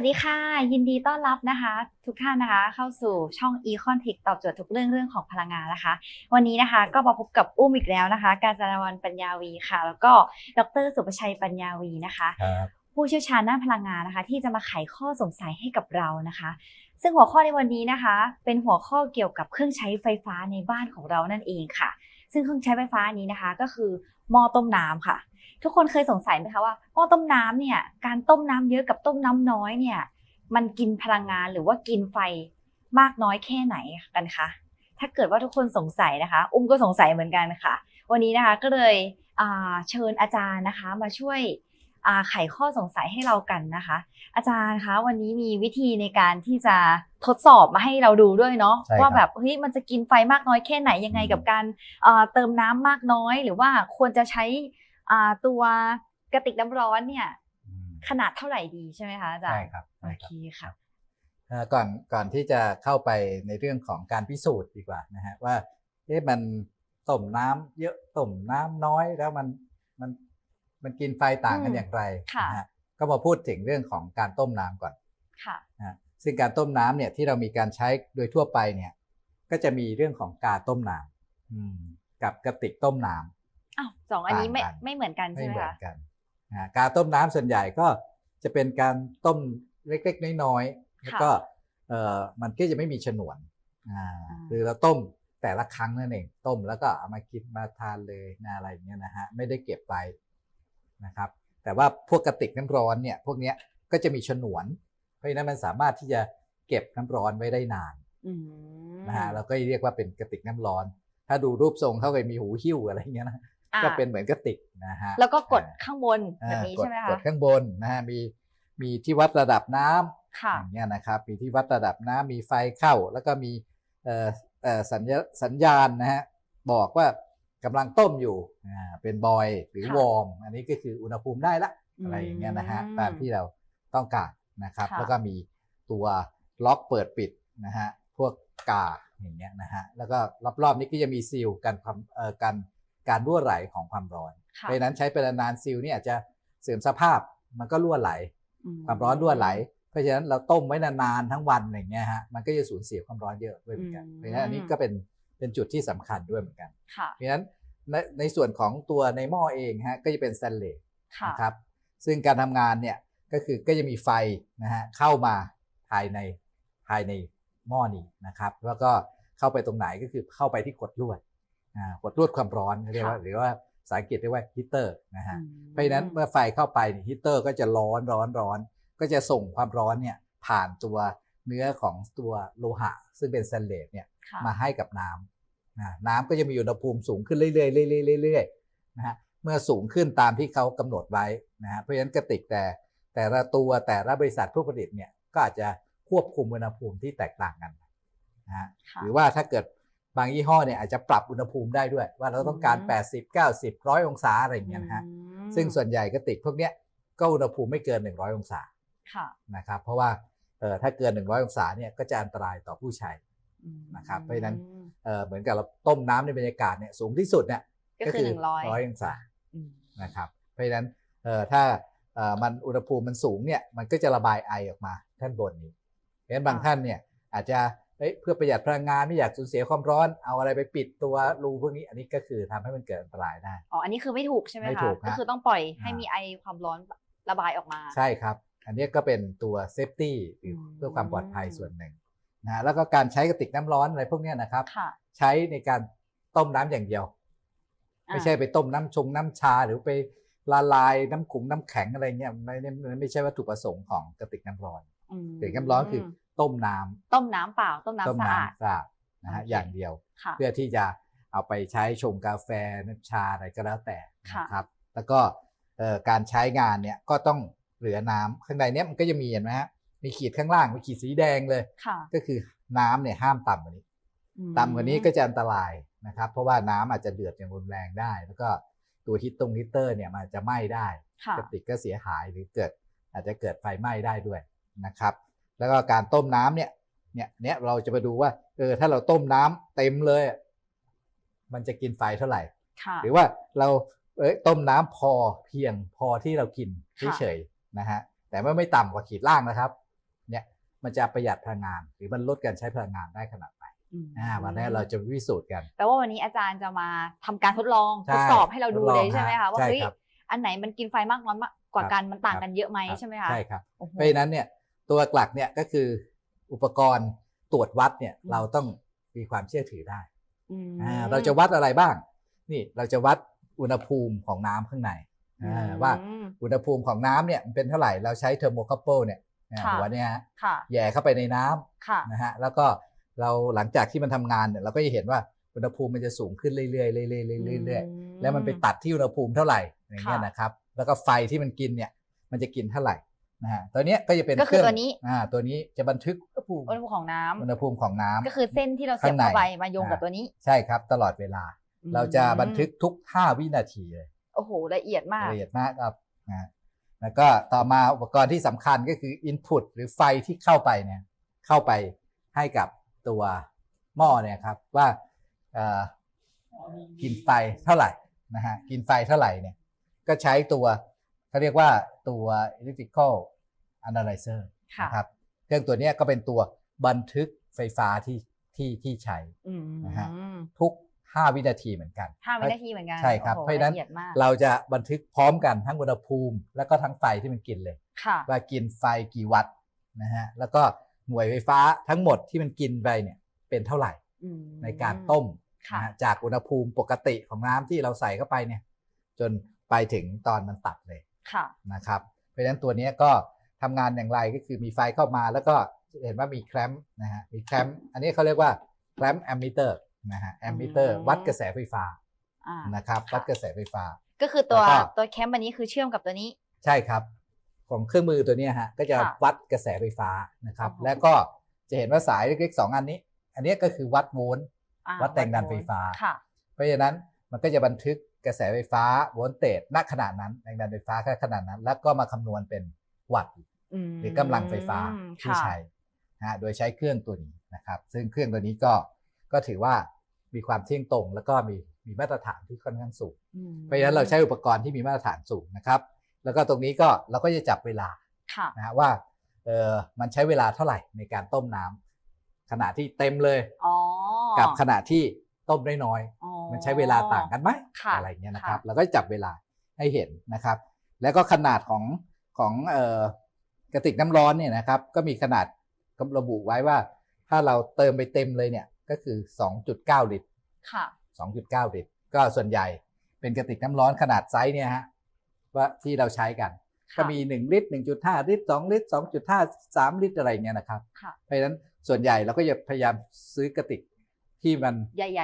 วัสดีค่ะ ยินดีต้อนรับนะคะ ทุกท่านนะคะเข้าสู่ช่อง Econ Tech ตอบโจทย์ทุกเรื่องเรื่องของพลังงานนะคะ วันนี้นะคะก็มาพบกับอุ้มอีกแล้วนะคะ การจารวันปัญญาวีค่ะ แล้วก็ดรสุประชัยปัญญาวีนะคะครับผู้เชี่ยวชาญด้านพลังงานนะคะ ที่จะมาไขข้อสงสัยให้กับเรานะคะ ซึ่งหัวข้อในวันนี้นะคะ เป็นหัวข้อเกี่ยวกับเครื่องใช้ไฟฟ้าในบ้านของเรานั่นเองค่ะ ซึ่งเครื่องใช้ไฟฟ้านี้นะคะ ก็คือหม้อต้มน้ำค่ะ ทุกคนเคยสงสัยไหมคะว่าหม้อต้มน้ำเนี่ยการต้มน้ำเยอะกับต้มน้ำน้อยเนี่ยมันกินพลังงานหรือว่ากินไฟมากน้อยแค่ไหนกันคะถ้าเกิดว่าทุกคนสงสัยนะคะ อุ้มก็สงสัยเหมือนกันค่ะ วันนี้นะคะก็เลยเชิญอาจารย์นะคะมาช่วย ไขข้อสงสัยให้เรากันนะคะ อาจารย์คะวันนี้มีวิธีในการที่จะทดสอบมาให้เราดูด้วยเนาะใช่ครับว่าแบบเฮ้ยมันจะกินไฟมากน้อยแค่ไหนยังไงกับการเอ่อเติมน้ำมากน้อย หรือว่าควรจะใช้อ่าตัวกระติกน้ำร้อนเนี่ยอืมขนาดเท่าไหร่ดีใช่ไหมคะอาจารใช่ย์ครับโอใช่เคครับค่ะเอ่อก่อนก่อนที่จะเข้าไปในเรื่องของการพิสูจน์ดีกว่านะฮะว่าเอ๊ะมันต้มน้ำเยอะต้มน้ำน้อยแล้วมัน มันมันกินไฟต่างกันอืมอย่างไรค่ะนะฮะก็มาพูดถึงเรื่องของการต้มน้ำก่อนค่ะนะฮะซึ่งการต้มน้ำเนี่ยที่เรามีการใช้โดยทั่วไปเนี่ย ก็จะมีเรื่องของกาต้มน้ำอืมกับกระติกต้มน้ำอ้าวสองอันนี้ไม่ต่างกันไม่เหมือนกันไม่ใช่ไหมเหมือคะนกันนะการต้มน้ำส่วนใหญ่ก็จะเป็นการต้มเล็กๆน้อยๆแล้วก็เอ่อมันก็จะไม่มีฉนวนอ่าคือเราต้มแต่ละครั้งนั่นเองต้มแล้วก็เอามากินมาทานเลยนะอะไรอย่างเงี้ยนะฮะไม่ได้เก็บไว้ นะครับ แต่ว่าพวกกระติกน้ำร้อนเนี่ยพวกเนี้ยก็จะมีฉนวน เพราะฉะนั้นมันสามารถที่จะเก็บน้ำร้อนไว้ได้นานอืมนะฮะเราก็เรียกว่าเป็นกระติกน้ำร้อน ถ้าดูรูปทรงเขาก็มีหูหิ้วอะไรอย่างเงี้ยนะอ่าก็เป็นเหมือนกระติกนะฮะแล้วก็กดอ่าข้างบนแบบอ่านี้กดใช่ไหมกคะดข้างบนนะฮะมีมีที่วัดระดับน้ำค่ะอย่างเงี้ยนะครับมีที่วัดระดับน้ำมีไฟเข้า แล้วก็มีเอ่อเอ่อสัญญาสัญญาณนะฮะบอกว่า กำลังต้มอยู่อ่าเป็นบอยหรือค่ะวอร์มอันนี้ก็คืออุณหภูมิได้ละอะไรอย่างเงี้ยนะฮะอืมตามที่เราต้องการนะครับ ค่ะ แล้วก็มีตัวล็อกเปิดปิดนะฮะพวกกาอย่างเงี้ยนะฮะแล้วก็รอบๆนี้ก็จะมีซีลกันความเอ่อกันการรั่วไหลของความร้อน ค่ะเพราะฉะนั้นใช้ไปนานๆซิลเนี่ยอาจจะเสื่อมสภาพมันก็รั่วไหล อืความร้อนรั่วไหล เพราะฉะนั้นเราต้มไว้นานๆทั้งวันอย่างเงี้ยฮะมันก็จะสูญเสียความร้อนเยอะด้วยเหมือนกันอืมเพราะฉะนั้นอันนี้ก็เป็น เป็นจุดที่สำคัญด้วยเหมือนกันค่ะเพราะฉะนั้นในในส่วนของตัวในหม้อเองฮะก็จะเป็นสแตนเลสค่ะนะครับซึ่งการทำงานเนี่ยก็คือก็จะมีไฟนะฮะเข้ามาภายในภายในหม้อนี้นะครับ แล้วก็เข้าไปตรงไหนก็คือเข้าไปที่กดลวดอ่ากดลวดความร้อนเรียกว่าค่ะหรือว่าภาษาอังกฤษเรียกว่าฮีเตอร์นะฮะอืมเพราะฉะนั้นเมื่อไฟเข้าไปเนี่ยฮีเตอร์ก็จะร้อนร้อนร้อน ก็จะส่งความร้อนเนี่ยผ่านตัว เนื้อของตัวโลหะ ซึ่งเป็นสแตนเลสเนี่ยค่ะมาให้กับน้ำนะน้ำก็จะมีอุณหภูมิสูงขึ้นเรื่อยๆเรื่อยๆเรื่อยๆนะฮะเมื่อสูงขึ้นตามที่เขากำหนดไว้นะฮะเพราะฉะนั้นกระติกแต่แต่ละตัวแต่ละบริษัทผู้ผลิตเนี่ยก็อาจจะควบคุมอุณหภูมิที่แตกต่างกันนะฮะค่ะหรือว่าถ้าเกิดบางยี่ห้อเนี่ยอาจจะปรับอุณหภูมิได้ด้วย ว่าเราต้องการอืม80 90 100 องศาอะไรอย่างเงี้ยนะฮะอืมซึ่งส่วนใหญ่กระติกพวกเนี้ยก็อุณหภูมิไม่เกิน 100 องศาค่ะนะครับเพราะว่าเอ่อ ถ้าเกิน 100 องศาเนี่ยก็จะอันตรายต่อผู้ใช้อืมนะครับเพราะฉะนั้นเอ่อเหมือนกับเราต้มน้ำในบรรยากาศเนี่ยสูงที่สุดเนี่ยก็คือหนึ่งร้อยร้อยองศาอืมนะครับเพราะฉะนั้นเอ่อถ้าเอ่อมันอุณหภูมิมันสูงเนี่ยมันก็จะระบายไอออกมาท่านบนนี้เพราะฉะนั้นบางท่านเนี่ยอาจจะเอ้ยเพื่อประหยัดพลังงานไม่อยากสูญเสียความร้อนเอาอะไรไปปิดตัวรูพวกนี้อันนี้ก็คือทำให้มันเกิดอันตรายได้อ๋ออันนี้คือไม่ถูกใช่ไหมไม่คะถูกฮะก็คือต้องปล่อยให้อ่ามีมีไอความร้อนระบายออกมา ใช่ครับ อันนี้ก็เป็นตัวเซฟตี้หรืออืมเพื่อความปลอดภัยส่วนหนึ่งนะฮะแล้วก็การใช้กระติกน้ำร้อนอะไรพวกเนี้ยนะครับค่ะใช้ในการต้มน้ำอย่างเดียวอ่าไม่ใช่ไปต้มน้ำชงน้ำชาหรือไปละลายน้ำขุงน้ำแข็งอะไรเงี้ยไม่ไม่ไม่ไม่ใช่วัตถุประสงค์ของกระติกน้ำร้อนมกระติกน้ำร้อนคือต้มน้ำต้มน้ำเปล่าต้มต้มน้ำสะอาดน้ำสะอาดนะฮะโอเคอย่างเดียวค่ะเพื่อที่จะเอาไปใช้ชงกาแฟน้ำชาอะไรก็แล้วแต่ค่ะนะครับ แล้วก็เอ่อการใช้งานเนี่ยก็ต้อง เหลือน้ำข้างในเนี้ยมันก็จะมีเห็นไหมฮะมีขีดข้างล่างมีขีดสีแดงเลยค่ะก็คือน้ำเนี่ยห้ามต่ำกว่านี้อืมต่ำกว่านี้ก็จะอันตรายนะครับ เพราะว่าน้ำอาจจะเดือดอย่างรุนแรงได้ แล้วก็ตัวฮิตตรงฮิตเตอร์เนี่ยมันจะไหม้ได้ค่ะกระติกก็เสียหายหรือเกิด อาจจะเกิดไฟไหม้ได้ด้วยนะครับ แล้วก็การต้มน้ำเนี่ยเนี่ยเนี่ยเราจะมาดูว่าเออถ้าเราต้มน้ำเต็มเลยอะมันจะกินไฟเท่าไหร่ค่ะหรือว่าเราเอ้ยต้มน้ำพอเพียงพอที่เรากินค่ะเฉยๆ นะฮะแต่ว่าไม่ต่ำกว่าขีดล่างนะครับมันจะประหยัดพลังงาน หรือมันลดการใช้พลังงานได้ขนาดไหนอ่าวันนี้เราจะพิสูจน์กันแปลว่าวันนี้อาจารย์จะมาทำการทดลองใช่ทดสอบให้เราดูทดลองเลยใช่ไหมครัคะบว่าใช่เฮ้ยครับอันไหนมันกินไฟมากน้อยมากกว่ากันมันต่างกันเยอะไหมครับใช่ไหมคะใช่ครับโอ้โหเพราะฉะนั้นเนี่ยตัวหลักเนี่ยก็คืออุปกรณ์ตรวจวัดเนี่ยอืมเราต้องมีความเชื่อถือได้อืมอ่าเราจะวัดอะไรบ้าง นี่เราจะวัดอุณหภูมิของน้ำข้างในอ่าว่า อืมอุณหภูมิของน้ำเนี่ยมันเป็นเท่าไหร่เราใช้เทอร์โมคัพเปิลเนี่ยอ่าค่ะหัวเนี่ยฮะค่ะแหย่เข้าไปในน้ำค่ะนะฮะแล้วก็เราหลังจากที่มันทำงานเนี่ยเราก็จะเห็นว่าอุณหภูมิมันจะสูงขึ้นเรื่อยๆเรื่อยๆเรื่อยๆเรื่อยๆแล้วมันไปตัดที่อุณหภูมิเท่าไหร่อย่างเงี้ยค่ะนะครับแล้วก็ไฟที่มันกินเนี่ยมันจะกินเท่าไหร่นะฮะตัวเนี้ยก็จะเป็นก็คือเรื่งตัวนี้อ่าตัวนี้จะบันทึกอุณหภูมิอุณหภูมิของน้ำอุณหภูมิของน้ำก็คือเส้นที่เราเสียบข้างในเข้าไปมาโยงกับอ่าตัวนี้ ใช่ครับตลอดเวลา เราจะบันทึกทุก 5 วินาทีเลยโอ้โหละเอียดมากละเอียดมากครับ นะแล้วก็ต่อมาอุปกรณ์ที่สำคัญก็คือ Input หรือไฟที่เข้าไปเนี่ยเข้าไปให้กับตัวหม้อเนี่ยครับว่าเอ่อกินไฟเท่าไหร่นะฮะกินไฟเท่าไหร่เนี่ยก็ใช้ตัวเขาเรียกว่าตัว electrical analyzer ค่ะนะครับเครื่องตัวเนี้ยก็เป็นตัวบันทึกไฟฟ้าที่ที่ที่ใช้อืมนะฮะทุก 5 วินาทีเหมือนกันห้าวินาทีเหมือนกัน ใช่ครับโอ้โหเพราะฉะนั้นละเอียดมากเราจะบันทึกพร้อมกันทั้งอุณหภูมิ แล้วก็ทั้งไฟที่มันกินเลยค่ะว่ากินไฟกี่วัตต์นะฮะ แล้วก็หน่วยไฟฟ้าทั้งหมดที่มันกินไปเนี่ยเป็นเท่าไหร่อืมในการต้มค่ะนะฮะจากอุณหภูมิปกติของน้ำที่เราใส่เข้าไปเนี่ย จนไปถึงตอนมันตัดเลยค่ะนะครับ เพราะฉะนั้นตัวเนี้ยก็ทำงานอย่างไรก็คือมีไฟเข้ามาแล้วก็จะเห็นว่ามีแคลมป์นะฮะมีแคลมป์อันนี้เขาเรียกว่าแคลมป์แอมมิเตอร์ นะฮะแอมมิเตอร์อืมวัดกระแสไฟฟ้าอ่านะครับค่ะวัดกระแสไฟฟ้า ก็คือตัวแล้วก็ ตัวแคมป์อันนี้คือเชื่อมกับตัวนี้ ใช่ครับ ของเครื่องมือตัวเนี้ยฮะก็จะค่ะวัดกระแสไฟฟ้านะครับ อ๋อ แล้วก็จะเห็นว่าสายเล็กๆสองอันนี้ อันนี้ก็คือวัดโวลต์ อ่าวัดแรงดันไฟฟ้า ค่ะ เพราะฉะนั้นมันก็จะบันทึกกระแสไฟฟ้าโวลต์เตจณขนาดนั้นแรงดันไฟฟ้าแค่ขนาดนั้น แล้วก็มาคำนวณเป็นวัตต์มหรือกำลังไฟฟ้าที่ค่ะใช้นะฮะโดยใช้เครื่องตัวนี้นะครับ ซึ่งเครื่องตัวนี้ก็ ก็ถือว่ามีความเที่ยงตรง แล้วก็มีมีมาตรฐานที่ค่อนข้างสูงอืมเพราะฉะนั้นเราใช้อุปกรณ์ที่มีมาตรฐานสูงนะครับ แล้วก็ตรงนี้ก็เราก็จะจับเวลาค่ะนะฮะว่าเออมันใช้เวลาเท่าไหร่ในการต้มน้ำขณะที่เต็มเลยอ๋อกับขณะที่ต้มน้อยอ๋อๆมันใช้เวลาต่างกันไหมค่ะอะไรเงี้ยนะครับค่ะเราก็จับเวลาให้เห็นนะครับ แล้วก็ขนาดของของเอ่อกระติกน้ำร้อนเนี่ยนะครับ ก็มีขนาดกำระบุไว้ว่า ถ้าเราเติมไปเต็มเลยเนี่ย ก็คือ 2.9 ลิตร ค่ะ 2.9 ลิตร ก็ส่วนใหญ่เป็นกระติกน้ำร้อนขนาดไซส์เนี่ยฮะว่าที่เราใช้กัน ก็มี 1 ลิตร 1.5 ลิตร 2 ลิตร 2.5 3 ลิตรอะไรเงี้ยนะครับ ค่ะ เพราะฉะนั้นส่วนใหญ่เราก็จะพยายามซื้อกระติกที่มันใหญ่ใ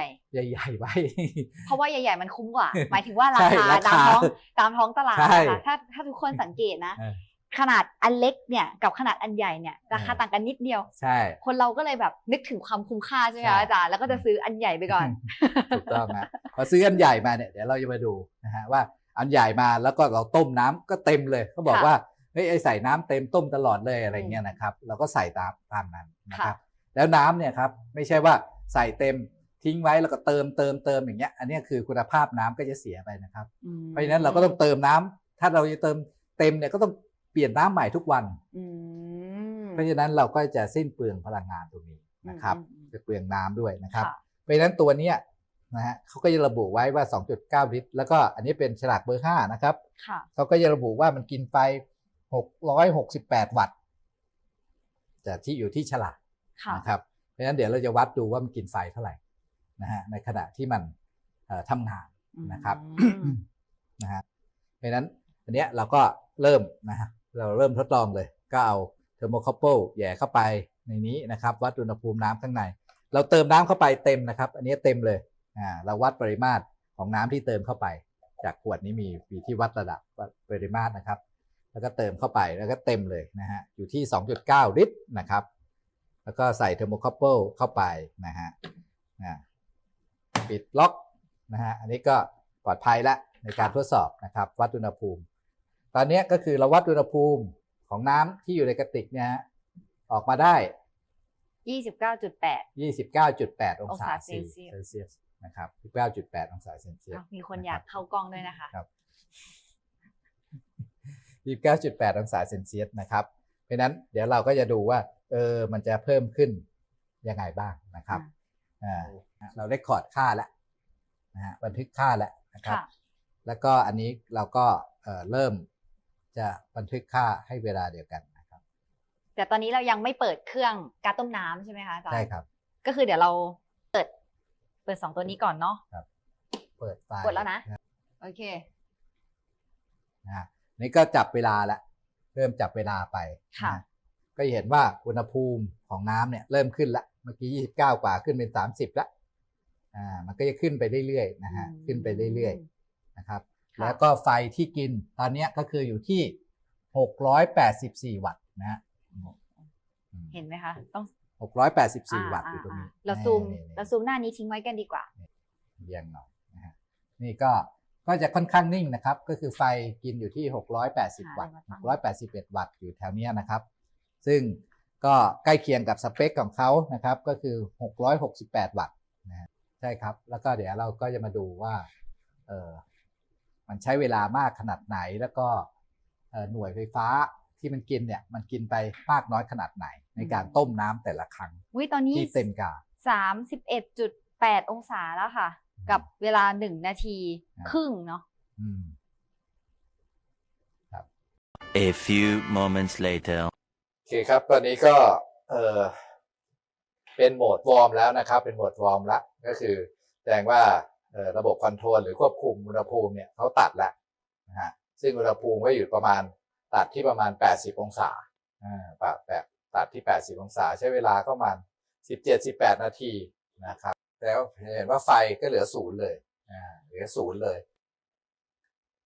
หญ่ๆไว้ๆเพราะว่าใหญ่ ๆ มันคุ้มกว่า หมายถึงว่าราใช่คาราตามคาท้องตามท้องตลาดใช่นะคะถ้าถ้าทุกคนสังเกตนะเออ ขนาดอันเล็กเนี่ยกับขนาดอันใหญ่เนี่ยราคาเออต่างกันนิดเดียว ใช่ คนเราก็เลยแบบนึกถึงความคุ้มค่าใช่ไหมใช่คะอาจารย์แล้วก็จะซื้ออันใหญ่ไปก่อน ถูกต้องนะพอซื้ออันใหญ่มาเนี่ยเดี๋ยวเราจะมาดูนะฮะว่าอันใหญ่มาแล้วก็เราต้มน้ำก็เต็มเลยเขาบอกค่ะว่าเฮ้ยไอใส่น้ำเต็มต้มตลอดเลยอะไรอืมเงี้ยนะครับเราก็ใส่ตามตามนั้นนะคค่ะรับแล้วน้ำเนี่ยครับไม่ใช่ว่าใส่เต็มทิ้งไว้แล้วก็เติมเติมเติมอย่างเงี้ยอันเนี้ยคือคุณภาพน้ำก็จะเสียไปนะครับอืมเพราะฉะนั้นเราก็ต้องเติมน้ำถ้าเราจะเติมเต็มเนี่ยก็ต้อง เปลี่ยนน้ำใหม่ทุกวัน อืม เพราะฉะนั้นเราก็จะสิ้นเปลืองพลังงานตรงนี้นะครับอืมอืมจะเปลืองน้ำด้วยนะครับ ค่ะ เพราะฉะนั้นตัวเนี้ยนะฮะเขาก็จะระบุไว้ว่า 2.9 ลิตร แล้วก็อันนี้เป็นฉลากเบอร์ 5 นะครับค่ะ เขาก็จะระบุว่ามันกินไฟ668 วัตต์ แต่ที่อยู่ที่ฉลาก ค่ะ นะครับเพราะฉะนั้นเดี๋ยวเราจะวัดดูว่ามันกินไฟเท่าไหร่นะฮะในขณะที่มันเอ่อทำงาน นะครับ อืม นะฮะเพราะฉะนั้นอันเนี้ยเราก็เริ่มนะฮะ เราเริ่มทดลองเลย ก็เอาเทอร์โมค o ปเปิลแย่เข้าไปในนี้นะครับ วัดอุณหภูมิน้ำข้างใน เราเติมน้ำเข้าไปเต็มนะครับ อันนี้เต็มเลยอ่าเราวัดปริมาตรของน้ำที่เติมเข้าไป จากขวดนี้มีมีที่วัดระดับปริมาตรนะครับ แล้วก็เติมเข้าไปแล้วก็เต็มเลยนะฮะอยู่ที่ 2.9 ลิตรนะครับ แล้วก็ใส่เทอร์โมค o ปเปิลเข้าไปนะฮะอ่าปิดล็อกนะฮะอันนี้ก็ปลอดภัยแล้วในการทดสอบนะครับ วัดอุณหภูมิ ตอนเนี้ยก็คือเราวัดอุณหภูมิของน้ำที่อยู่ในกระติกเนี่ยฮะออกมาได้ยี่สิบเก้าจุดแปด29.8 องศาองศาเซเซลเซียส ลเซียสนะครับ29.8 องศาเซลเซียสมีคนอยากเข้ากล้องด้วยนะคะ ครับ 29.8 องศาเซนเซียสนะครับ เพราะฉะนั้นเดี๋ยวเราก็จะดูว่า เออ มันจะเพิ่มขึ้นยังไงบ้างนะครับอ่าเราได้คอร์ดค่าแล้วนะฮะบันทึกค่าแล้วนะครับ ค่ะ แล้วก็อันนี้เราก็เอ่อเริ่ม จะบันทึกค่าให้เวลาเดียวกันนะครับ แต่ตอนนี้เรายังไม่เปิดเครื่องการต้มน้ำใช่ไหมคะอาจารย์ใช่ครับ ก็คือเดี๋ยวเราเปิด เปิดสองตัวนี้ก่อนเนาะ เปิดไฟล์กดแล้วนะ โอเค นะฮะนี่ก็จับเวลาแล้วเริ่มจับเวลาไปค่ะนะก็เห็นว่าอุณหภูมิของน้ำเนี่ยเริ่มขึ้นละเมื่อกี้29กว่าขึ้นเป็น 30ละอ่ามันก็จะขึ้นไปเรื่อยๆนะฮะขึ้นไปเรื่อยๆนะครับค่ะ แล้วก็ไฟที่กินตอนเนี้ยก็คืออยู่ที่ 684 วัตต์นะฮะเห็นไหมคะ ต้อง684 วัตต์อยู่ตรงนี้าๆๆเราซูมนี่ๆเราซูมหน้านี้ทิ้งไว้กันดีกว่าเรียงหน่อยนะฮะนี่ก็ก็จะค่อนข้างนิ่งนะครับ ก็คือไฟกินอยู่ที่ 680 วัตต์681 วัตต์อยู่แถวเนี้ยนะครับ ซึ่งก็ใกล้เคียงกับสเปคของเขานะครับ ก็คือ 668 วัตต์นะฮะใช่ครับ แล้วก็เดี๋ยวเราก็จะมาดูว่าเออ มันใช้เวลามากขนาดไหน แล้วก็เอ่อหน่วยไฟฟ้าที่มันกินเนี่ยมันกินไปมากน้อยขนาดไหน ในการต้มน้ำแต่ละครั้งวิตอนนี้ที่เต็มกาสามสิบเอ็ดจุดแปดองศาแล้วค่ะ กับเวลาหนึ่งนาทีครับครึ่งเนาะอืม A few moments later. โอเคครับ ตอนนี้ก็เออเป็นโหมดวอร์มแล้วนะครับ เป็นโหมดวอร์มแล้วก็คือแสดงว่าเอ่อ ระบบคอนโทรลหรือควบคุมอุณหภูมิเนี่ยเขาตัดแล้วนะฮะซึ่งอุณหภูมิก็อยู่ประมาณตัดที่ประมาณ 80 องศาอ่าปะแบบตัดที่ 80 องศา ใช้เวลาก็ประมาณ17-18 นาทีนะครับแล้วเห็นว่าไฟก็เหลือศูนย์เลยอ่าเหลือศูนย์เลย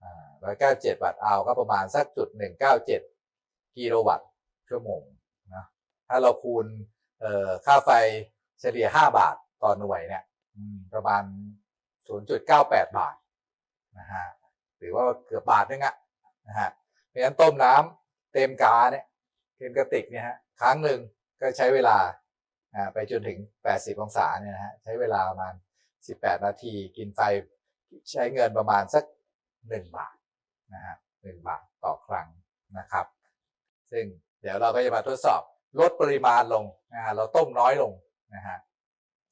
อ่าร้อยเก้าเจ็ดวัตต์เอาก็ประมาณสักจุดหนึ่งเก้าเจ็ดกิโลวัตต์ชั่วโมงนะถ้าเราคูณเอ่อค่าไฟเฉลี่ย5บาทต่อหน่วยเนี่ยประมาณ 0.98 บาทนะฮะหรือว่าเกือบบาทนึงอะนะฮะเพราะฉะนั้นต้มน้ำเต็มกาเนี่ยเต็มกระติกเนี่ยฮะครั้งหนึ่งก็ใช้เวลาอ่าไปจนถึง 80 องศาเนี่ยนะฮะใช้เวลาประมาณ 18 นาทีกินไฟใช้เงินประมาณสัก 1 บาทนะฮะ1บาทต่อครั้งนะครับ ซึ่งเดี๋ยวเราก็จะมาทดสอบลดปริมาณลงนะฮะเราต้มน้อยลงนะฮะ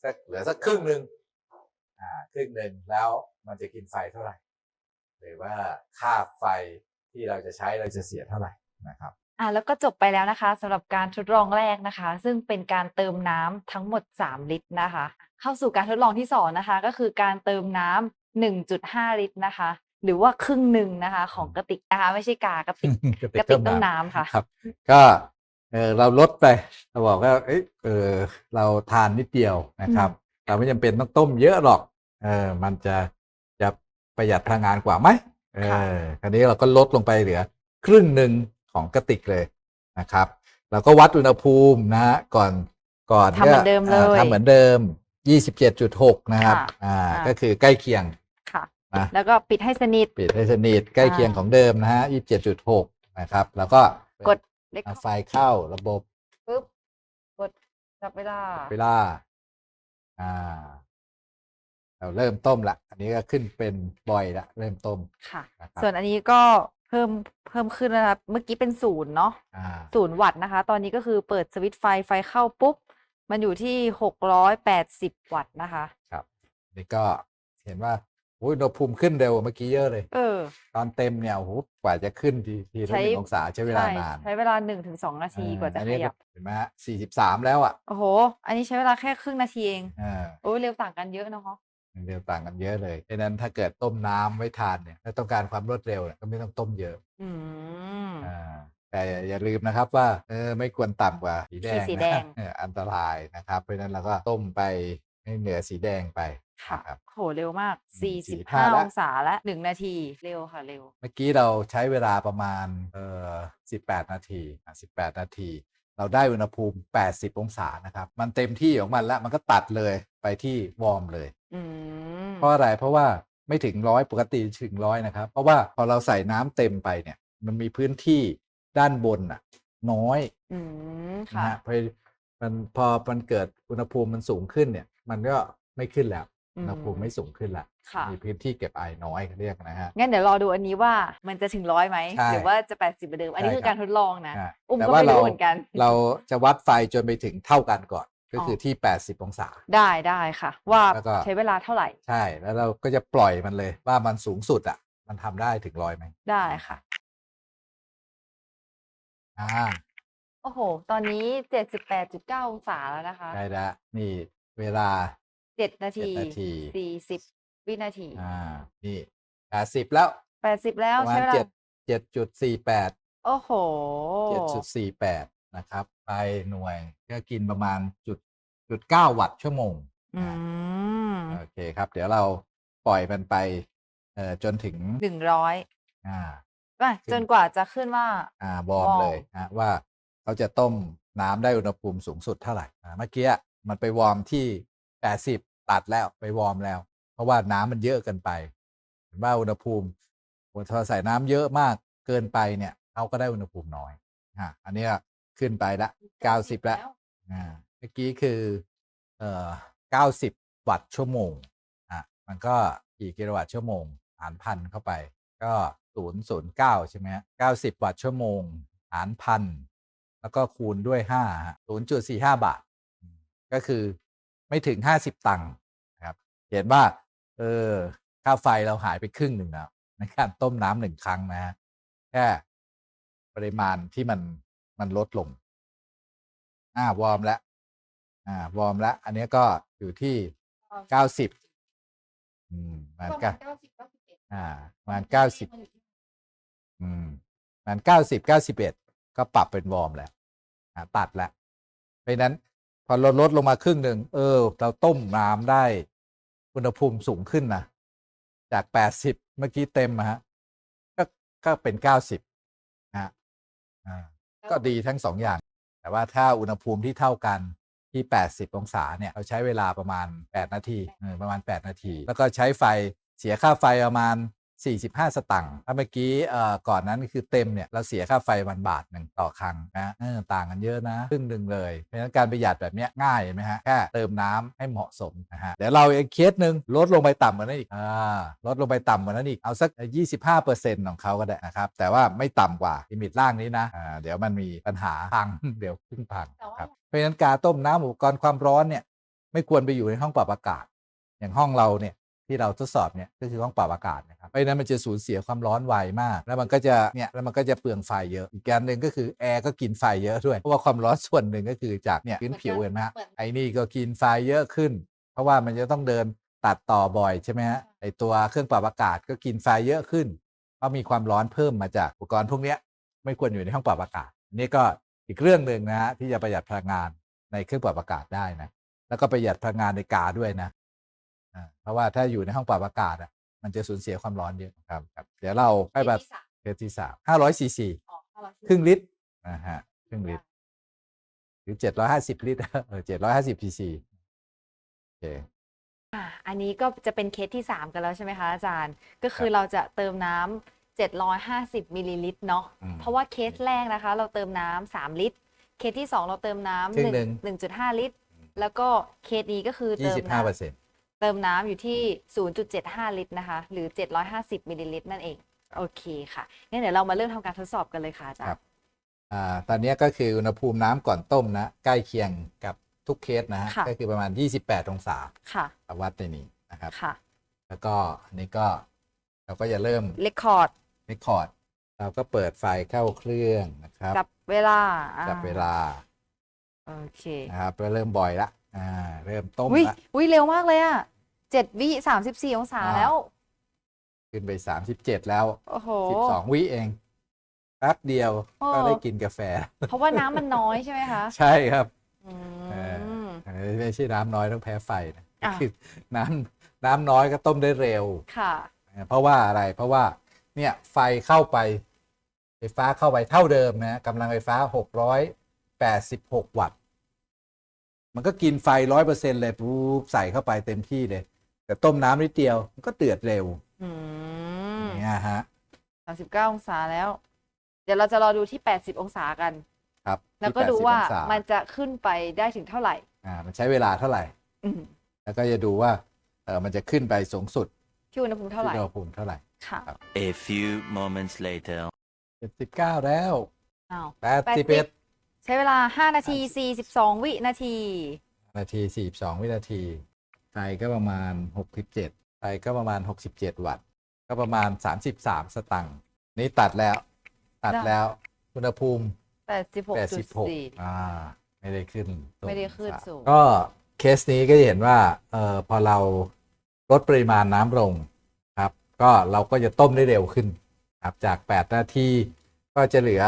สักเหลือสักครึ่งหนึ่ง ครึ่งหนึ่งแล้วมันจะกินไฟเท่าไหร่ หรือว่าค่าไฟที่เราจะใช้เราจะเสียเท่าไหร่นะครับอะแล้วก็จบไปแล้วนะคะสำหรับการทดลองแรกนะคะ ซึ่งเป็นการเติมน้ำทั้งหมด 3 ลิตรนะคะ เข้าสู่การทดลองที่สองนะคะ ก็คือการเติมน้ำ1.5 ลิตรนะคะ หรือว่าครึ่งหนึ่งนะคะ ของกระติกนะคะ ไม่ใช่กากระติกกระติกต้มน้ำค่ะครับ ก็เออเราลดไปเราบอกว่าเอยเออเราทานนิดเดียวนะครับ เราไม่จำเป็นต้องต้มเยอะหรอก เออ มันจะจะประหยัดพลังงานกว่าไหมเอค่ะอคราวนี้เราก็ลดลงไปเหลือ ครึ่งหนึ่งของกระติกเลยนะครับเราก็วัดอุณหภูมินะฮะก่อนก่อนทำเหมือนเดิมเลยาทำเหมือนเดิม 27.6 นะครับค่ะอ่าอ่า ก็คือใกล้เคียงค่ะนะแล้วก็ปิดให้สนิท ปิดให้สนิทใกล้เคียงอ่าของเดิมนะฮะ 27.6 นะครับ แล้วก็กดเล็กเอาไฟเข้าระบบปุ๊บกดจับเวลาเวลา อ่า เราเริ่มต้มละ อันนี้ก็ขึ้นเป็นบอยละ เริ่มต้มค่ะ นะครับส่วนอันนี้ก็เพิ่มเพิ่มขึ้นแล้วนะครับเมื่อกี้เป็นศูนย์เนาะอ่าศูนย์วัตต์นะคะ ตอนนี้ก็คือเปิดสวิตช์ไฟไฟเข้าปุ๊บ มันอยู่ที่หกร้อยแปดสิบวัตต์นะคะครับนี่ก็เห็นว่า อุณหภูมิขึ้นเร็วกว่าเมื่อกี้เยอะเลย เออ ตอนเต็มเนี่ยโอ้โหกว่าจะขึ้นทีทีละใช้หนึ่งองศาใช้เวลาใช่นานใช้เวลาหนึ่งถึงสองนาทีกว่าจะอันขนี้ยับ เห็นไหมฮะสี่สิบสามแล้วอะโอ้โห อันนี้ใช้เวลาแค่ครึ่งนาทีเองอ่าโอ้ยเร็วต่างกันเยอะเนาะเร็วต่างกันเยอะเลยดังนั้นถ้าเกิดต้มน้ำไว้ทานเนี่ยถ้าต้องการความรวดเร็วเนี่ยก็ไม่ต้องต้มเยอะอืม อ่าแต่อย่าลืมนะครับว่าเออไม่ควรต่ำกว่าสีแดงสีนะแดงเอออันตรายนะครับ เพราะฉะนั้นเราก็ต้มไปให้เหนือสีแดงไป ค่ะนะครับ โหเร็วมากอืมสี่สิบ45ห้าแล้วองศาและหนึ่งนาที เร็วค่ะเร็ว เมื่อกี้เราใช้เวลาประมาณเอ่อ18 นาทีอะ18 นาที เราได้อุณหภูมิ 80 องศานะครับ มันเต็มที่ของมันแล้ว มันก็ตัดเลยไปที่วอร์มเลย อืม เพราะอะไร เพราะว่าไม่ถึงร้อยปกติถึงร้อยนะครับ เพราะว่าพอเราใส่น้ำเต็มไปเนี่ย มันมีพื้นที่ด้านบนน่ะน้อย อืม นะค่ะ ฮะพอมันพอมันเกิดอุณหภูมิมันสูงขึ้นเนี่ย มันก็ไม่ขึ้นแล้ว อือุมณหภูมิไม่สูงขึ้นละค่ะมีพื้นที่เก็บไอน้อยเขาเรียกนะฮะ งั้นเดี๋ยวรอดูอันนี้ว่ามันจะถึงร้อยไหมใช่หรือว่าจะแปดสิบเหมือนเดิม อันนี้ใช่คือครับการทดลองนะอ่าอุ้มแต่ก็ว่าไม่เรารู้เหมือนกัน เราจะวัดไฟจนไปถึงเท่ากันก่อน ก็อ๋อคือที่ 80 องศา ได้ได้ค่ะ ว่าแล้วก็ใช้เวลาเท่าไหร่ ใช่ แล้วเราก็จะปล่อยมันเลยว่ามันสูงสุดอะ มันทำได้ถึงร้อยไหม ได้ค่ะ อ่า โอ้โห ตอนนี้เจ็ดสิบแปดจุดเก้าองศาแล้วนะคะ ได้แล้วนี่เวลา เจ็ดนาทีเจ็ดนาที สี่สิบวินาทีอ่านี่80แล้วแปดสิบแล้วประมาใช้ณเวลาเจ็ดเจ็ดจุดสี่แปดโอ้โหเจ็ดจุดสี่แปดนะครับ ไปหน่วยก็กินประมาณจุดจุดเก้าวัตต์ชั่วโมง อืมโอเคครับ เดี๋ยวเราปล่อยมันไปเอ่อจนถึงหนึ่งร้อยอ่าอะขึ้นจนกว่าจะขึ้นว่า อ่าวอร์มวอร์ม เลยนะว่าเขาจะต้มน้ำได้อุณหภูมิสูงสุดเท่าไหร่อ่าเมื่อกี้มันไปวอร์มที่ 80 ตัดแล้วไปวอร์มแล้ว เพราะว่าน้ำมันเยอะเกินไปเห็นว่าอุณหภูมิพอใส่น้ำเยอะมากเกินไปเนี่ยเขาก็ได้อุณหภูมิน้อยอ่าอันเนี้ยขึ้นไปละ90แล้วอ่าเมื่อกี้คือเอ่อ90วัตต์ชั่วโมงอะมันก็กี่กิโลวัตต์ชั่วโมงหารพันเข้าไป ก็ศูนย์ศูนย์เก้าใช่ไหมเก้าสิบวัตต์ชั่วโมงหารพันแล้วก็คูณด้วยห้าศูนย์จุดสี่ห้าบาทอืมก็คือ ไม่ถึงห้าสิบตังค์นะครับเห็นว่าเออค่าไฟเราหายไปครึ่งหนึ่งแล้วในการต้มน้ำหนึ่งครั้งนะฮะแค่ปริมาณที่มันมันลดลง อ่าวอร์มแล้วอ่าวอร์มแล้ว อันนี้ก็อยู่ที่เก้าสิบอืมประมันก็อ่าประมาณเก้าสิบอืมมันเก้าสิบเก้าสิบเอ็ดก็ปรับเป็นวอร์มแล้วอ่าตัดแล้วเพราะฉะนั้น พอลดลดลงมาครึ่งหนึ่งเออ เราต้มน้ำได้อุณหภูมิสูงขึ้นนะจากแปดสิบเมื่อกี้เต็มอะฮะก็ก็เป็นเก้าสิบนะฮะอ่าก็ดีทั้งสองอย่าง แต่ว่าถ้าอุณหภูมิที่เท่ากันที่ 80 องศาเนี่ย เราใช้เวลาประมาณ 8 นาทีเออประมาณ 8 นาที แล้วก็ใช้ไฟเสียค่าไฟประมาณ 45 สตังค์ถ้าเมื่อกี้เอ่อก่อนนั้นคือเต็มเนี่ยเราเสียค่าไฟมันบาทหนึ่งต่อครั้งนะเออต่างกันเยอะนะครึ่งหนึ่งเลยเพราะฉะนั้นการประหยัดแบบเนี้ยง่ายเห็นไหมฮะแค่เติมน้ำให้เหมาะสมนะฮะเดี๋ยวเราอีกเคสหนึ่งลดลงไปต่ำกว่านั้นอีกอ่าลดลงไปต่ำกว่านั้นอีกเอาสัก 25%ของเขาก็ได้นะครับแต่ว่าไม่ต่ำกว่าลิมิตล่างนี้นะอ่าเดี๋ยวมันมีปัญหาพังเดี๋ยวพึ่งพังครับเพราะฉะนั้นการต้มน้ำอุปกรณ์ความร้อนเนี่ยไม่ควรไปอยู่ในห้องปรับอากาศ อย่างห้องเราเนี่ย ที่เราทดสอบเนี่ยก็คือห้องปรับอากาศนะครับเพราะฉะนั้นมันจะสูญเสียความร้อนไวมาก แล้วมันก็จะเนี่ยแล้วมันก็จะเปลืองไฟเยอะ อีกการหนึ่งก็คือแอร์ก็กินไฟเยอะด้วยเพราะว่าความร้อนส่วนหนึ่งก็คือจากเนี่ยพื้นผิวเห็นไหมฮะไอ้นี่ก็กินไฟเยอะขึ้น เพราะว่ามันจะต้องเดินตัดต่อบ่อยใช่ไหมฮะไอตัวเครื่องปรับอากาศก็กินไฟเยอะขึ้นเพราะมีความร้อนเพิ่มมาจากอุปกรณ์พวกเนี้ยไม่ควรอยู่ในห้องปรับอากาศอันนี่ก็อีกเรื่องหนึ่งนะฮะที่จะประหยัดพลังงานในเครื่องปรับอากาศได้นะแล้วก็ประหยัดพลังงานในกาด้วยนะอ่า เพราะว่าถ้าอยู่ในห้องปรับอากาศอะมันจะสูญเสียความร้อนเยอะครับครับ เดี๋ยวเราให้แบบเคสที่สามห้าร้อยซีซีครึ่งลิตรนะฮะครึ่งลิตร หรือเจ็ดร้อยห้าสิบลิตรเออเจ็ดร้อยห้าสิบซีซีโอเคอะอันนี้ก็จะเป็นเคสที่3กันแล้วใช่ไหมคะอาจารย์ ก็คืคอรับเราจะเติมน้ำ750มิลลิลิตรเนาะอืมเพราะว่าเคสแรกนะคะ เราเติมน้ำ3ลิตร เคสที่ 2 เราเติมน้ำครึ่งหนึ่งหนึ่งจุดห้าลิตร แล้วก็เคสนี้ก็คือยี่เติมสิบห้าเปอร์น้ำ เซ็นต์เติมน้ำอยู่ที่ 0.75 ลิตรนะคะ หรือ 750มิลลิลิตรนั่นเอง โอเคค่ะงั้นเดี๋ยวเรามาเริ่มทำการทดสอบกันเลยค่ะอาจารครับย์อ่าตอนนี้ก็คืออุณหภูมิน้ำก่อนต้มนะ ใกล้เคียงกับทุกเคสนะฮะ ค่ะ ก็คือประมาณ 28 องศาค่ะ วัดในนี้นะครับ ค่ะ แล้วก็อันนี้ก็เราก็จะเริ่มเลคคอร์ด เรคคอร์ด เราก็เปิดไฟเข้าเครื่องนะครับจับเวลาอ่าจับเวลาโอเคนะครับก็เริ่มบ่อยละ อ่าเริ่มต้มอุ้ยละอุ้ยเร็วมากเลยอะเจ็ดวิสามสิบสี่องศาอ่าแล้ว ขึ้นไป37แล้วโอ้โห12วิเองแป๊บเดียวโอ้ก็ได้กินกาแฟ เพราะว่าน้ำมันน้อยใช่ไหมคะ ใช่ครับอืเอมเออไม่ใช่น้ำน้อยต้องแพ้ไฟนะอะคือน้ำน้ำน้อยก็ต้มได้เร็วค่ะ เพราะว่าอะไรเพราะว่า เนี่ยไฟเข้าไป ไฟฟ้าเข้าไปเท่าเดิมนะกำลังไฟฟ้า 686 วัตต์ มันก็กินไฟร้อยเปอร์เซ็นเลยปุ๊บใส่เข้าไปเต็มที่เลย แต่ต้มน้ำนิดเดียว มันก็เดือดเร็วอืมอย่างเงี้ยฮะสามสิบเก้าองศาแล้ว เดี๋ยวเราจะรอดูที่แปดสิบองศากัน ครับแล้วก็ที่ดู80ว่าองศมันจะขึ้นไปได้ถึงเท่าไหร่ อ่ามันใช้เวลาเท่าไหร่ อืมแล้วก็จะดูว่าเออมันจะขึ้นไปสูงสุดที่อุณหภูมิเท่าไหร่ที่อุณหภูมิเท่าไหร่ค่ะครับ A few moments later. 79แล้วอ้าว81 ใช้เวลา 5 นาที 42 วินาที นาที 42 วินาที ไฟก็ประมาณ 67ไฟก็ประมาณ 67 วัตต์ ก็ประมาณ 33 สตังค์ นี่ตัดแล้ว ตัดแล้ว อุณหภูมิ 86.4 86อ่า ไม่ได้ขึ้นตรงไม่ได้ขึ้นสูง ก็เคสนี้ก็จะเห็นว่า เอ่อ พอเราลดปริมาณน้ำลงครับ ก็เราก็จะต้มได้เร็วขึ้น ครับ จาก 8 นาที ก็จะเหลือ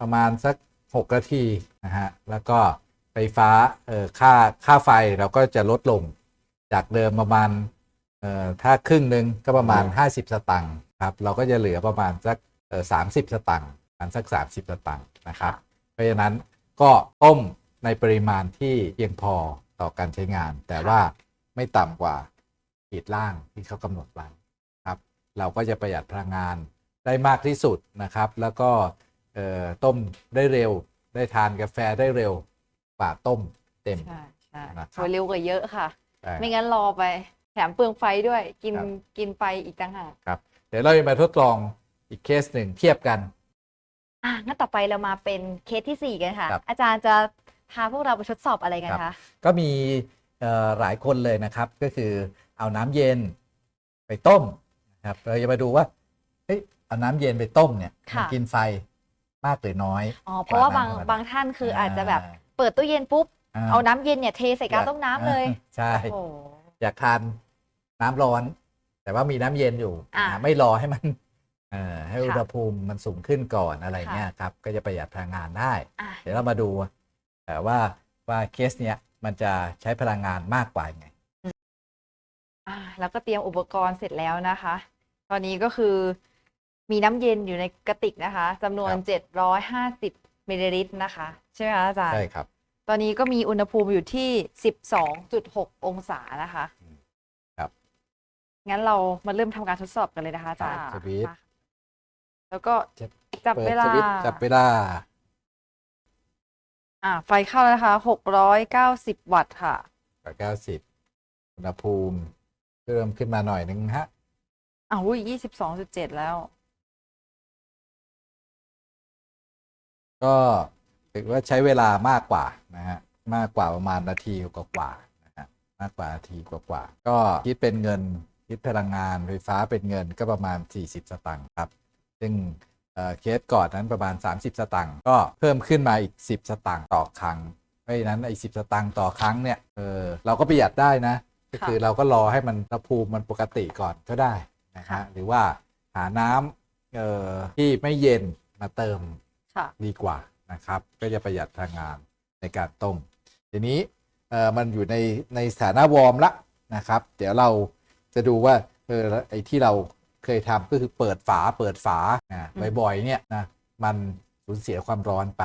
ประมาณสัก 6นาทีนะฮะแล้วก็ไฟฟ้าเอ่อค่าค่าไฟเราก็จะลดลงจากเดิมประมาณเอ่อถ้าครึ่งหนึ่งก็ประมาณ 50 สตังค์ครับเราก็จะเหลือประมาณสักเอ่อ30สตังค์ประมาณสัก 30 สตังค์นะครับ เพราะฉะนั้นก็ต้มในปริมาณที่เพียงพอต่อการใช้งาน แต่ว่าไม่ต่ำกว่าขีดล่างที่เขากำหนดไว้ครับ เราก็จะประหยัดพลังงานได้มากที่สุดนะครับ แล้วก็เอ่อ ต้มได้เร็ว ได้ทานกาแฟได้เร็วกว่าต้มเต็มใช่ใช่นะครับโอ้ยเร็วกว่าเยอะค่ะได้ไม่งั้นรอไป แถมเปลืองไฟด้วยกินครับกินไฟอีกต่างหากครับ เดี๋ยวเราจะมาทดลองอีกเคสหนึ่งเทียบกันอะงั้นต่อไปเรามาเป็นเคสที่ 4 กันค่ะครับอาจารย์จะพาพวกเราไปทดสอบอะไรกันครัคะบก็มีเอ่อหลายคนเลยนะครับ ก็คือเอาน้ำเย็นไปต้มนะครับ เราจะมาดูว่าเฮ้ยเอาน้ำเย็นไปต้มเนี่ยมันกินไฟ มากหรือน้อยอ๋อเพราะว่าบางกว่านั้นบางท่านคืออาจจะแบบอ่าเปิดตู้เย็นปุ๊บาเอาน้ำเย็นเนี่ยเทใส่กาต้มน้ำเลยอ่าใช่โอ้โหอยากทานน้ำร้อน แต่ว่ามีน้ำเย็นอยู่อะอ่าไม่รอให้มันเอ่อให้ค่ะอุณหภูมิมันสูงขึ้นก่อนอะไรค่ะเงี้ยครับ ก็จะประหยัดพลังงานได้อะเดี๋ยวเรามาดูเอ่อว่าว่าเคสเนี้ยมันจะใช้พลังงานมากกว่ายังไงอะแล้วก็เตรียมอุปกรณ์เสร็จแล้วนะคะ ตอนนี้ก็คือ มีน้ำเย็นอยู่ในกระติกนะคะจำนวนครับ750มิลลิลิตรนะคะ ใช่ไหมคะอาจารย์ใช่ครับ ตอนนี้ก็มีอุณหภูมิอยู่ที่ 12.6 องศานะคะครับงั้นเรามาเริ่มทำการทดสอบกันเลยนะคะอาจารย์ครับสวิตช์มาแล้วก็จะจับเปิดเวสลาวิตช์จับเวลา อ่า ไฟเข้าแล้วนะคะ 690 วัตต์ค่ะกับเก้าสิบอุณหภูมิเพิ่มขึ้นมาหน่อยนึงฮะอ้าวอุ้ย22.7แล้ว ก็ถือว่าใช้เวลามากกว่านะฮะมากกว่าประมาณนาทีกว่าๆนะฮะมากกว่านาทีกว่าๆก็คิดเป็นเงินคิดพลังงานไฟฟ้าเป็นเงินก็ประมาณ 40 สตางค์ครับ ซึ่งเอ่อเคสก่อนนั้นประมาณ 30 สตางค์ก็เพิ่มขึ้นมาอีก 10 สตางค์ต่อครั้งเพราะฉะนั้นไอ้สิสตางค์ต่อครั้งเนี่ยเออเราก็ประหยัดได้นะ ก็คือเราก็รอให้มันอุณหภูมิมันปกติก่อนก็ได้นะค่ะฮะหรือว่าหาน้ำเอ่อที่ไม่เย็นมาเติมค่ะ ดีกว่านะครับ ก็จะประหยัดพลังงานในการต้ม ทีนี้เอ่อมันอยู่ในในสถานะวอร์มละนะครับ เดี๋ยวเราจะดูว่าเออไอ้ที่เราเคยทำก็คือเปิดฝาเปิดฝาอ่าอืมบ่อยๆเนี่ยนะมันสูญเสียความร้อนไป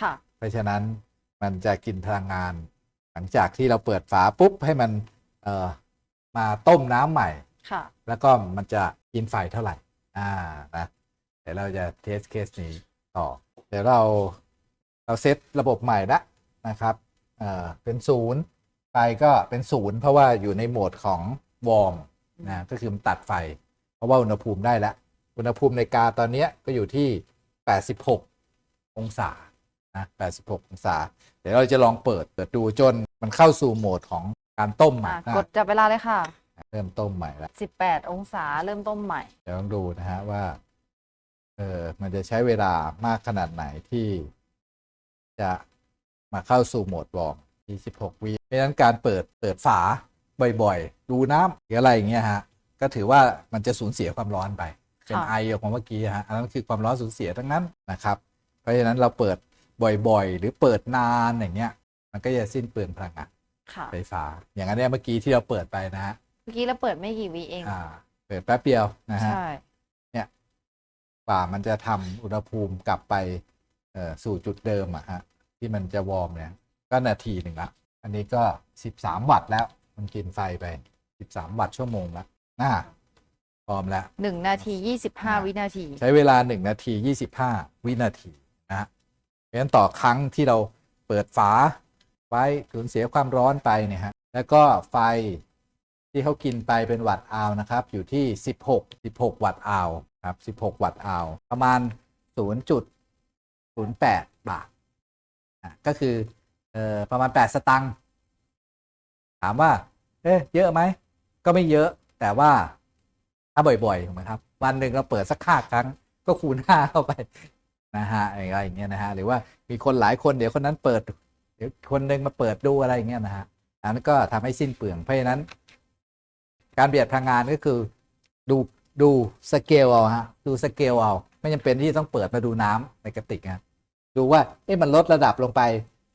ค่ะ เพราะฉะนั้นมันจะกินพลังงาน หลังจากที่เราเปิดฝาปุ๊บให้มันเอ่อมาต้มน้ำใหม่ค่ะ แล้วก็มันจะกินไฟเท่าไหร่ อ่านะเดี๋ยวเราจะเทสเคสนี้ต่อเดี๋ยวเราเราเซตระบบใหม่ละนะครับเอ่อเป็นศูนย์ไฟก็เป็นศูนย์เพราะว่าอยู่ในโหมดของวอร์มนะก็คือมันตัดไฟ เพราะว่าอุณหภูมิได้แล้ว อุณหภูมิในกาตอนเนี้ยก็อยู่ที่ 86 องศานะ86 องศา เดี๋ยวเราจะลองเปิดเปิดดูจนมันเข้าสู่โหมดของการต้มใหม่อะนะกดจับเวลาเลยค่ะ เริ่มต้มใหม่แล้ว18 องศาเริ่มต้มใหม่ เดี๋ยวต้องดูนะฮะว่า เออมันจะใช้เวลามากขนาดไหนที่จะมาเข้าสู่โหมดวอร์ม26วิเพราะฉะนั้นการเปิดเปิดฝาบ่อยๆ ดูน้ำหรืออะไรอย่างเงี้ยฮะ ก็ถือว่ามันจะสูญเสียความร้อนไปเป็นค่ะไอออกมาเมื่อกี้ฮะ อันนั้นคือความร้อนสูญเสียทั้งนั้นนะครับ เพราะฉะนั้นเราเปิดบ่อยๆ หรือเปิดนานอย่างเงี้ย มันก็จะสิ้นเปลืองพลังงานค่ะไฟฟ้า อย่างนั้นเนี่ยเมื่อกี้ที่เราเปิดไปนะฮะ เมื่อกี้เราเปิดไม่กี่วิเอง อ่า เปิดแป๊บเดียวนะฮะใช่ กว่ามันจะทำอุณหภูมิกลับไปเอ่อสู่จุดเดิมอะฮะที่มันจะวอร์มเนี่ย ก็นาทีหนึ่งละ อันนี้ก็ 13 วัตต์แล้ว มันกินไฟไป 13 วัตต์ชั่วโมงละน่าพร้อมแล้วหนึ่งนาที25วินาที ใช้เวลา1นาที25วินาทีนะฮะเพราะฉะนั้นต่อครั้งที่เราเปิดฝาไว้สูญเสียความร้อนไปเนี่ยฮะแล้วก็ไฟที่เขากินไปเป็นวัตต์อาวนะครับ อยู่ที่ 16 16 วัตต์อาว ครับ 16 วัตต์อาวประมาณ 0.08 บาทอะก็คือเอ่อประมาณ 8 สตังค์ถามว่า เอ๊ะเยอะไหม ก็ไม่เยอะแต่ว่าถ้าบ่อยๆถูกไหมครับ วันหนึ่งเราเปิดสักห้าครั้ง ก็คูณห้าเข้าไปนะฮะอะไรอย่างเงี้ยนะฮะหรือว่ามีคนหลายคนเดี๋ยวคนนั้นเปิด เดี๋ยวคนหนึ่งมาเปิดดูอะไรอย่างเงี้ยนะฮะอันนั้นก็ทำให้สิ้นเปลืองเพราะฉะนั้น การประหยัดพลังงานก็คือดู ดูสเกลเอาฮะดูสเกลเอาไม่จำเป็นที่ต้องเปิดมาดูน้ำในกระติกนะดูว่าเอ๊ะมันลดระดับลงไป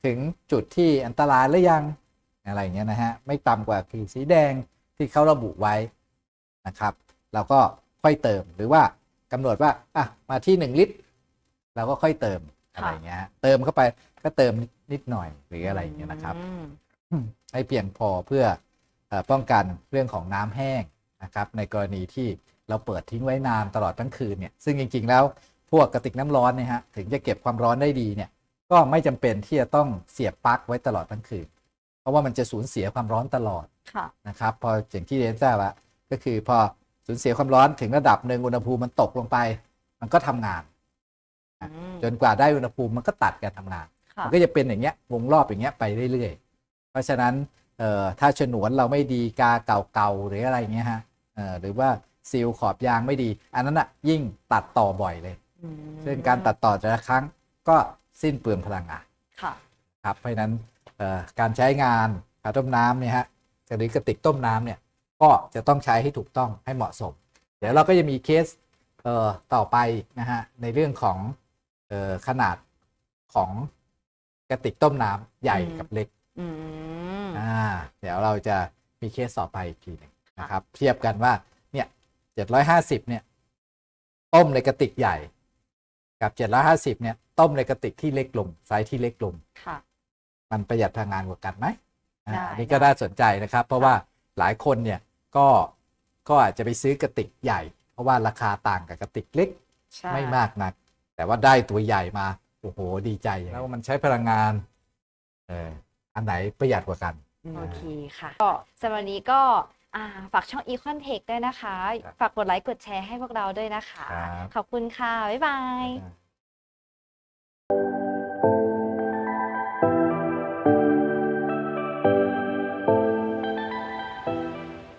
ถึงจุดที่อันตรายหรือยังอะไรอย่างเงี้ยนะฮะไม่ต่ำกว่าขีดสีแดงที่เขาระบุไว้นะครับ เราก็ค่อยเติมหรือว่ากำหนดว่าอะมาที่หนึ่งลิตร เราก็ค่อยเติมอะไรอย่างเงี้ยฮะเติมเข้าไปก็เติมนิดหน่อยหรืออะไรอย่างเงี้ยนะครับอืมให้เพียงพอเพื่อเออป้องกันเรื่องของน้ำแห้งนะครับ ในกรณีที่ เราเปิดทิ้งไว้นานตลอดทั้งคืนเนี่ยซึ่งจริง ๆ แล้วพวกกระติกน้ำร้อนเนี่ยฮะถึงจะเก็บความร้อนได้ดีเนี่ยก็ไม่จำเป็นที่จะต้องเสียบปลั๊กไว้ตลอดทั้งคืน เพราะว่ามันจะสูญเสียความร้อนตลอดค่ะนะครับพออย่างที่เรียนทราบอะก็คือพอสูญเสียความร้อนถึงระดับหนึ่งอุณหภูมิมันตกลงไป มันก็ทำงานอืมจนกว่าได้อุณหภูมิมันก็ตัดการทำงานค่ะมันก็จะเป็นอย่างเงี้ยวงรอบอย่างเงี้ยไปเรื่อยๆ เพราะฉะนั้นเอ่อถ้าฉนวนเราไม่ดีกาเก่าๆหรืออะไรเงี้ยฮะเอ่อหรือว่า ซีลขอบยางไม่ดี อันนั้นอะยิ่งตัดต่อบ่อยเลยอืมซึ่งการตัดต่อแต่ละครั้งก็สิ้นเปลืองพลังงานค่ะครับเพราะฉะนั้นเอ่อการใช้งานกาต้มน้ำเนี่ยฮะหรือกระติกต้มน้ำเนี่ยก็จะต้องใช้ให้ถูกต้องให้เหมาะสม เดี๋ยวเราก็จะมีเคสเอ่อต่อไปนะฮะในเรื่องของเอ่อขนาดของกระติกต้มน้ำใหญ่อืมกับเล็กอืมอ่าเดี๋ยวเราจะมีเคสต่อไปอีกทีหนึ่งนะครับ เทียบกันว่าเนี่ย 750เนี่ยต้มในกระติกใหญ่ กับ 750เนี่ยต้มในกระติกที่เล็กลงไซส์ที่เล็กลงค่ะมันประหยัดพลังงานกว่ากันไหมอ่าได้อันนี้ก็น่าสนใจนะครับ เพราะว่าหลายคนเนี่ยก็ก็อาจจะไปซื้อกระติกใหญ่ เพราะว่าราคาต่างกับกระติกเล็กใช่ไม่มากนัก แต่ว่าได้ตัวใหญ่มาโอ้โหดีใจแล้วมันใช้พลังงานเอออันไหนประหยัดกว่ากันโอเคค่ะก็สำหรับวันนี้ก็ อ่าฝากช่อง Econ Tech ด้วยนะคะครับฝากกดไลค์กดแชร์ให้พวกเราด้วยนะคะ ครับ ขอบคุณค่ะ บ๊ายบาย อ่า